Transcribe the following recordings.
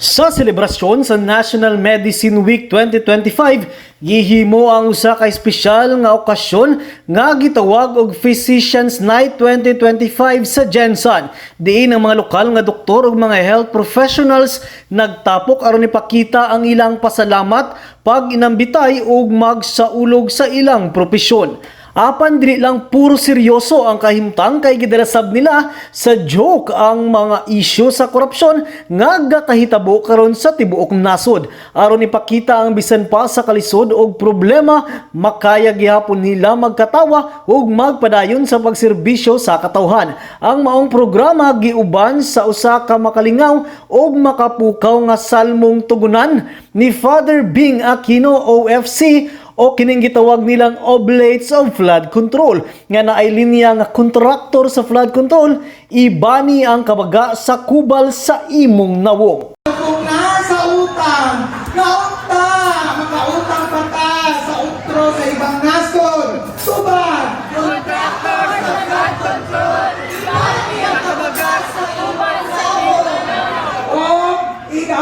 Sa selebrasyon sa National Medicine Week 2025, gihimo ang usa ka espesyal nga okasyon nga gitawag og Physicians Night 2025 sa Jensen. Diin ang mga lokal nga doktor ug mga health professionals nagtapok aron ipakita ang ilang pasalamat pag inambitay ug magsaulog sa ilang propesyon. Apan dili lang puro seryoso ang kahimtang kay gidarasab nila sa joke ang mga isyu sa korupsyon nga gakahitabo karon sa tibuok nasod. Aron ipakita ang bisan pa sa kalisod og problema, makaya gihapon nila magkatawa ug magpadayon sa pagserbisyo sa katawhan. Ang maong programa giuban sa usa ka makalingaw ug makapukaw nga salmong tugunan ni Father Bing Aquino OFC o kining gitawag nilang Oblates of Flood Control nga naay linya nga kontraktor sa flood control ibani ang kabaga sa kubal sa imong nawong. Kung nasa utang,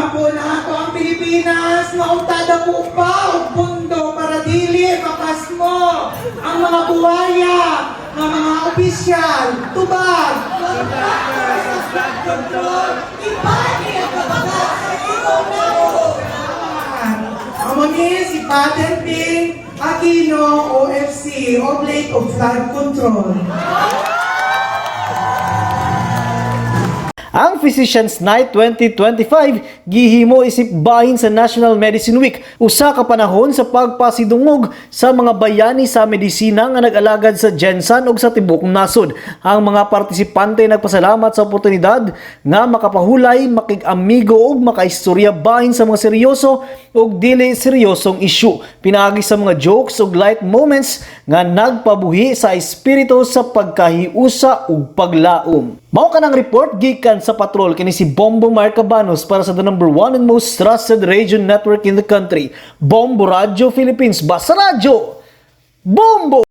na ako ang Pilipinas, naunta daw upa o pundo para dili makasmo ang mga buwaya ng mga opisyal, tubag, Ibani ang kabaga sa iyong nawong. Amo ni si Father Ping Aquino OFC, Oblate of Flood Control. Ang Physicians Night 2025 gihimo isip bahin sa National Medicine Week usa ka panahon sa pagpasidungog sa mga bayani sa medisina nga nag-alagad sa Jensen ug sa tibuok nasod. Ang mga partisipante nagpasalamat sa oportunidad nga makapahulay, makig-amigo ug makaistorya bahin sa mga seryoso ug dili seryosong issue. Pinaagi sa mga jokes ug light moments nga nagpabuhi sa espiritu sa pagkahiusa ug paglaom. Mao kanang report gikan sa patrol kini si Bombo Marcabanos para sa the number one and most trusted radio network in the country, Bombo Radio Philippines. Basta Radio! Bombo!